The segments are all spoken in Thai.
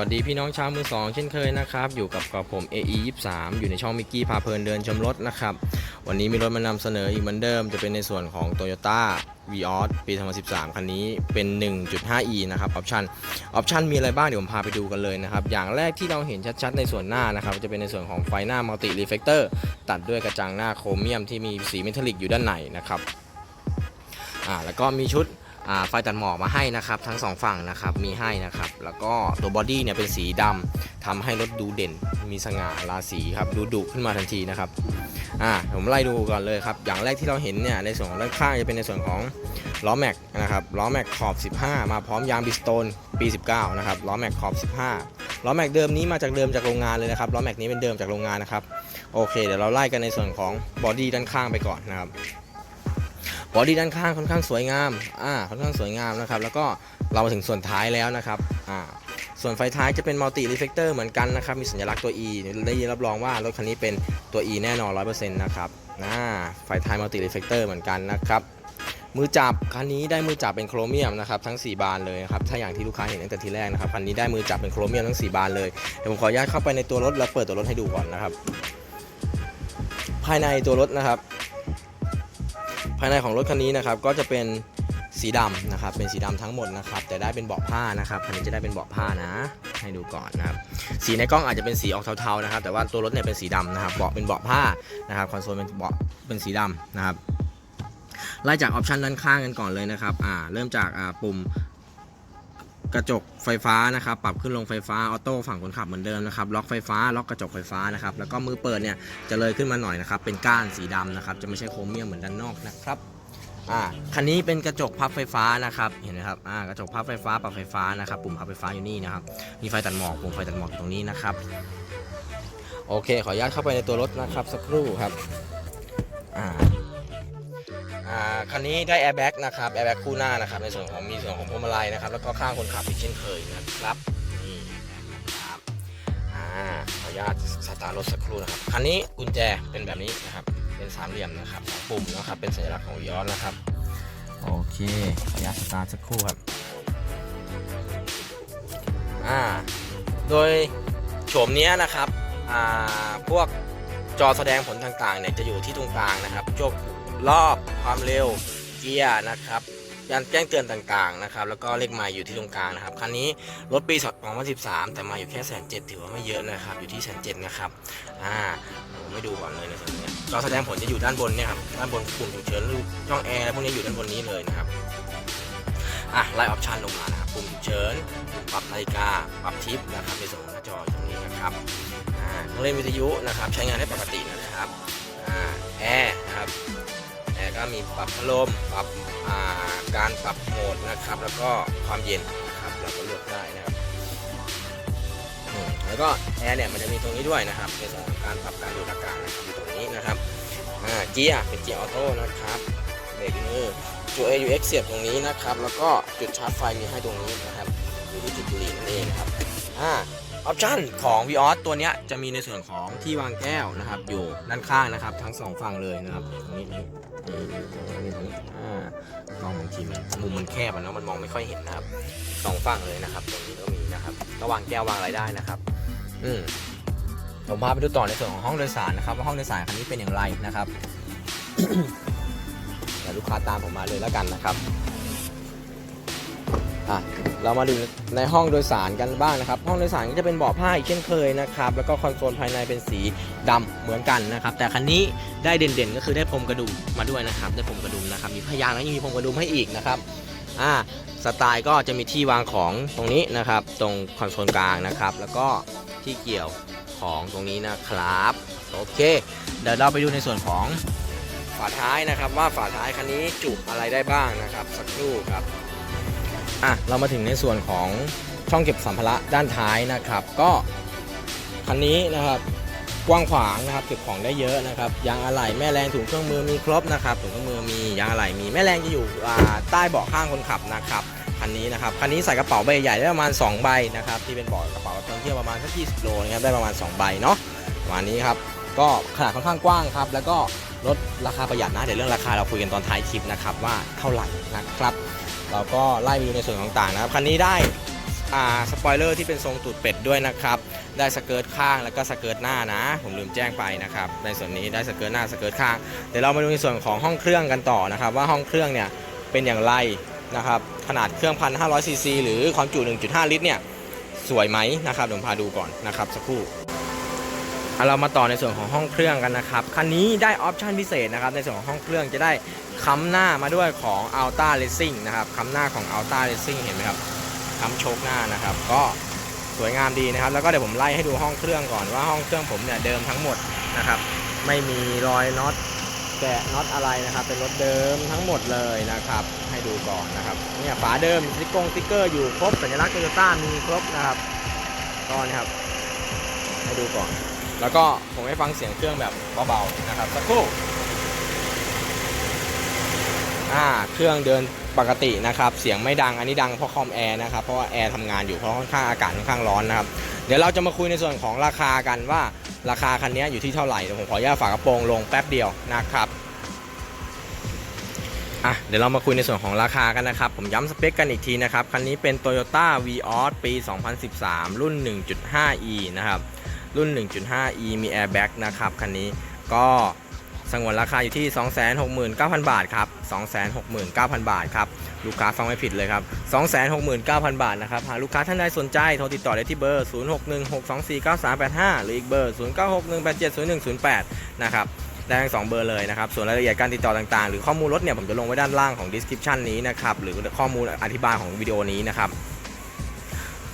วัสดีพี่น้องชาวมือสองเช่นเคยนะครับ อยู่กับกับผม AE 23 อยู่ในช่องมิกกี้พาเพลินเดินชมรถนะครับ วันนี้มีรถมานำเสนออีกเหมือนเดิม จะเป็นในส่วนของ Toyota v ีออสปี 2013 คันนี้เป็น 1.5e นะครับ ออปชันออปชันมีอะไรบ้าง เดี๋ยวผมพาไปดูกันเลยนะครับ อย่างแรกที่เราเห็นชัดๆ ในส่วนหน้านะครับ จะเป็นในส่วนของไฟหน้ามัลติรีเฟกเตอร์ตัดด้วยกระจังหน้าโครเมียมที่มีสีเมทัลลิกอยู่ด้านในนะครับ อ่า แล้วก็มีชุด ไฟตัดหมอกมาให้นะครับ ทั้งสองฝั่งนะครับมีให้นะครับ แล้วก็ตัวบอดี้เนี่ยเป็นสีดำทำให้รถดูเด่น มีสง่าราศีครับดูดุขึ้นมาทันทีนะครับอ่าผมไล่ดูก่อนเลยครับ อย่างแรกที่เราเห็นเนี่ยในส่วนของด้านข้างจะเป็นในส่วนของล้อแม็กนะครับล้อแม็กขอบ 15 มาพร้อมยางบิสโตนปี 19 นะครับล้อแม็กขอบ 15 ล้อแม็กเดิมนี้มาจากเดิมจากโรงงานเลยนะครับล้อแม็กนี้เป็นเดิมจากโรงงานนะครับโอเค เดี๋ยวเราไล่กันในส่วนของบอดี้ด้านข้างไปก่อนนะครับ บอดี้ด้านข้างค่อนข้างสวยงามอ่าค่อนข้างสวยงามนะครับแล้วก็เรามาถึงส่วนท้ายแล้วนะครับอ่าส่วนไฟท้ายจะเป็นมัลติรีเฟกเตอร์เหมือนกันนะครับ มีสัญลักษณ์ตัว E ได้ยินรับรองว่ารถคันนี้เป็นตัว E แน่นอน 100%นะครับอ่าไฟท้ายมัลติรีเฟกเตอร์เหมือนกันนะครับมือจับคันนี้ได้มือจับเป็นโครเมียมนะครับทั้ง 4 บานเลยครับถ้าอย่างที่ลูกค้าเห็นตั้งแต่ทีแรกนะครับคันนี้ได้มือจับเป็นโครเมียมทั้ง 4 บานเลยเดี๋ยวผมขออนุญาตเข้าไปในตัวรถแล้วเปิดตัวรถให้ดูก่อนนะครับ ภายในตัวรถนะครับ ภายในของรถคันนี้นะครับก็จะเป็นสีดำนะครับเป็นสีดำทั้งหมดนะครับแต่ได้เป็นเบาะผ้านะครับคันนี้จะได้เป็นเบาะผ้านะ ให้ดูก่อนนะครับสีในกล้องอาจจะเป็นสีออกเทาๆนะครับ แต่ว่าตัวรถเนี่ยเป็นสีดำนะครับเบาะเป็นเบาะผ้านะครับคอนโซลเป็นเบาะเป็นสีดำนะครับไล่จากออปชันด้านข้างกันก่อนเลยนะครับอ่าเริ่มจากอ่าปุ่ม กระจกไฟฟ้านะครับ ปรับขึ้นลงไฟฟ้าออโต้ฝั่งคนขับเหมือนเดิมนะครับ ล็อกไฟฟ้า ล็อกกระจกไฟฟ้านะครับ แล้วก็มือเปิดเนี่ยจะเลยขึ้นมาหน่อยนะครับ เป็นก้านสีดำนะครับ จะไม่ใช่โครเมียมเหมือนด้านนอกนะครับ อ่า คันนี้เป็นกระจกพับไฟฟ้านะครับ เห็นไหมครับ อ่า กระจกพับไฟฟ้า ปรับไฟฟ้านะครับ ปุ่มพับไฟฟ้าอยู่นี่นะครับ มีไฟตัดหมอก ปุ่มไฟตัดหมอกอยู่ตรงนี้นะครับ โอเค ขออนุญาตเข้าไปในตัวรถนะครับ สักครู่ครับ อ่า อ่าคันนี้ได้แอร์แบ็กนะครับแอร์แบ็กคู่หน้านะครับในส่วนของมีส่วนของพวงมาลัยนะครับแล้วก็ข้างคนขับอีกเช่นเคยนะครับนี่นะครับอ่าขออนุญาตสตาร์ทรถสักครู่นะครับคันนี้กุญแจเป็นแบบนี้นะครับเป็นสามเหลี่ยมนะครับปุ่มนะครับเป็นสัญลักษณ์ของวิออสนะครับโอเคขออนุญาตสตาร์ทสักครู่ครับอ่าโดยโฉมนี้นะครับอ่าพวกจอแสดงผลต่างๆเนี่ยจะอยู่ที่ตรงกลางนะครับจก รอบความเร็วเกียร์นะครับการแจ้งเตือนต่างๆนะครับแล้วก็เลขไมล์อยู่ที่ตรงกลางนะครับคันนี้รถปี2013 แต่มาอยู่แค่แสนเจ็ดถือว่าไม่เยอะนะครับอยู่ที่แสนเจ็ดนะครับอ่าผมไม่ดูก่อนเลยนส่วนนี้จอแสดงผลจะอยู่ด้านบนเนี่ยครับด้านบนปุ่มฉุกเฉินรูปช่องแอร์พวกนี้อยู่ด้านบนนี้เลยนะครับอะไล่ออปชันลงมานะครับปุ่มฉุกเฉินปรับนาฬิกาปรับทิปนะครับในส่วนหน้าจอตรงนี้นะครับอ่าเครื่องเล่นวิทยุนะครับใช้งานได้ปกตินะครับอ่าแอร์นะครับ ก็มีปรับพัดลมปรับาการปรับโหมดนะครับ แล้วก็ความเย็นนะครับเราก็เลือกได้นะครับแล้วก็แอร์เนี่ยมันจะมีตรงนี้ด้วยนะครับในส่วนของการปรับการดูดอากาศนะครับอยู่ตรงนี้นะครับอ่าเกียร์เป็นเกียร์ออโต้นะครับเบรกมือจุด AUX เสียบตรงนี้นะครับ แล้วก็จุดชาร์จไฟมีให้ตรงนี้นะครับอยู่ที่จุดบุหรี่นั่นเองนะครับอ่า ออปชั่นของ v ีออสตัวนี้จะมีในส่วนของที่วางแก้วนะครับ อยู่ด้านข้างนะครับ ทั้งสองฝั่งเลยนะครับตรงนี้นี่นี่ตรงนี้ตรงนี้อ่ามองบางทีมันมุมมันแคบอะเนาะมันมองไม่ค่อยเห็นนะครับสองฝั่งเลยนะครับตรงนี้ก็มีนะครับก็วางแก้ววางอะไรได้นะครับ อืมผมพาไปดูต่อในส่วนของห้องโดยสารนะครับ ว่าห้องโดยสารคันนี้เป็นอย่างไรนะครับเดี๋ยวลูกค้าตามผมมาเลยแล้วกันนะครับ อะเรามาดูในห้องโดยสารกันบ้างนะครับ ห้องโดยสารก็จะเป็นเบาะผ้าอีกเช่นเคยนะครับ แล้วก็คอนโซลภายในเป็นสีดำเหมือนกันนะครับ แต่คันนี้ได้เด่นๆ ก็คือได้พรมกระดุมมาด้วยนะครับ ได้พรมกระดุมนะครับ มีพยางแล้วยังมีพรมกระดุมให้อีกนะครับ อ่า สไตล์ก็จะมีที่วางของตรงนี้นะครับ ตรงคอนโซลกลางนะครับ แล้วก็ที่เกี่ยวของตรงนี้นะครับ โอเค เดี๋ยวเราไปดูในส่วนของฝาท้ายนะครับ ว่าฝาท้ายคันนี้จุอะไรได้บ้างนะครับ สักครู่ครับ อะเรามาถึงในส่วนของช่องเก็บสัมภาระด้านท้ายนะครับ ก็คันนี้นะครับกว้างขวางนะครับเก็บของได้เยอะนะครับยางอะไหล่แม่แรงถุงเครื่องมือมีครบนะครับถุงเครื่องมือมียางอะไหล่มีแม่แรงจะอยู่ใต้เบาะข้างคนขับนะครับคันนี้นะครับคันนี้ใส่กระเป๋าใบใหญ่ได้ประมาณ 2 ใบนะครับที่เป็นเบาะกระเป๋าท่องเที่ยวประมาณสัก20โลนะครับได้ประมาณ 2 ใบเนาะประมาณนี้ครับก็ขนาดค่อนข้างกว้างครับแล้วก็ลดราคาประหยัดนะเดี๋ยวเรื่องราคาเราคุยกันตอนท้ายคลิปนะครับว่าเท่าไหร่นะครับ เราก็ไล่ไปดูในส่วนต่างๆนะครับคันนี้ได้อ่าสปอยเลอร์ที่เป็นทรงตูดเป็ดด้วยนะครับ ได้สเกิร์ตข้างแล้วก็สเกิร์ตหน้านะ ผมลืมแจ้งไปนะครับ ในส่วนนี้ได้สเกิร์ตหน้าสเกิร์ตข้าง เดี๋ยวเรามาดูในส่วนของห้องเครื่องกันต่อนะครับ ว่าห้องเครื่องเนี่ยเป็นอย่างไรนะครับขนาดเครื่อง 1,500ซีซีหรือความจุ 1.5 ลิตรเนี่ยสวยไหมนะครับเดี๋ยวพาดูก่อนนะครับสักครู่ เอาเรามาต่อในส่วนของห้องเครื่องกันนะครับ คันนี้ได้ออปชันพิเศษนะครับ ในส่วนของห้องเครื่องจะได้ค้ำหน้ามาด้วยของ Alta Racing นะครับค้ำหน้าของ Alta Racing เห็นไหมครับค้ำโชคหน้านะครับ ก็สวยงามดีนะครับ แล้วก็เดี๋ยวผมไล่ให้ดูห้องเครื่องก่อนว่าห้องเครื่องผมเนี่ยเดิมทั้งหมดนะครับ ไม่มีรอยน็อตแกะน็อตอะไรนะครับ เป็นรถเดิมทั้งหมดเลยนะครับ ให้ดูก่อนนะครับ เนี่ยฝาเดิมสติ๊กงติ๊กเกอร์อยู่ครบสัญลักษณ์โตโยต้ามีครบนะครับก็นะครับ ให้ดูก่อน แล้วก็ผมให้ฟังเสียงเครื่องแบบเบาๆนะครับสักครู่อ่าเครื่องเดินปกตินะครับเสียงไม่ดังอันนี้ดังเพราะคอมแอร์นะครับเพราะว่าแอร์ทำงานอยู่เพราะค่อนข้างอากาศค่อนข้างร้อนนะครับเดี๋ยวเราจะมาคุยในส่วนของราคากันว่าราคาคันนี้อยู่ที่เท่าไหร่เดี๋ยวผมขออนุญาตฝากระโปรงลงแป๊บเดียวนะครับอะเดี๋ยวเรามาคุยในส่วนของราคากันนะครับ ผมย้ำสเปคกันอีกทีนะครับ คันนี้เป็น Toyota Vios ปี 2013 รุ่น 1.5e นะครับ รุ่น 1.5e มี airbag นะครับคันนี้ก็สงวนราคาอยู่ที่ 269,000 บาทครับ 269,000 บาทครับ ลูกค้าฟังไม่ผิดเลยครับ 269,000 บาทนะครับ หากลูกค้าท่านใดสนใจ โทรติดต่อได้ที่เบอร์ 0616249385 หรืออีกเบอร์ 0961870108 นะครับ ได้ทั้งสองเบอร์เลยนะครับ ส่วนรายละเอียดการติดต่อต่างๆ หรือข้อมูลรถเนี่ยผมจะลงไว้ด้านล่างของ description นี้นะครับ หรือข้อมูลอธิบายของวิดีโอนี้นะครับ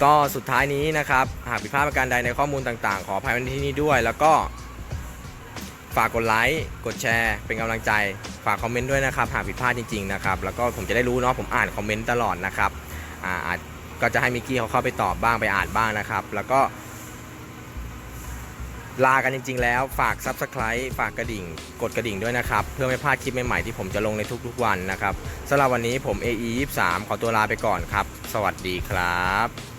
ก็สุดท้ายนี้นะครับ หากผิดพลาดประการใดในข้อมูลต่างๆ ขออภัยว้ในที่นี้ด้วย แล้วก็ฝากกดไลค์ กดแชร์ เป็นกำลังใจ ฝากคอมเมนต์ด้วยนะครับ หากผิดพลาดจริงๆนะครับ แล้วก็ผมจะได้รู้เนาะ ผมอ่านคอมเมนต์ตลอดนะครับ อ่าจก็จะให้มิกกี้เขาเข้าไปตอบบ้างไปอ่านบ้างนะครับ แล้วก็ ลากันจริง ๆ แล้วฝาก Subscribe ฝากกระดิ่ง กดกระดิ่งด้วยนะครับ เพื่อไม่พลาดคลิปใหม่ ๆ ที่ผมจะลงในทุกๆวันนะครับสำหรับวันนี้ผม AE 23 ขอตัวลาไปก่อนครับ สวัสดีครับ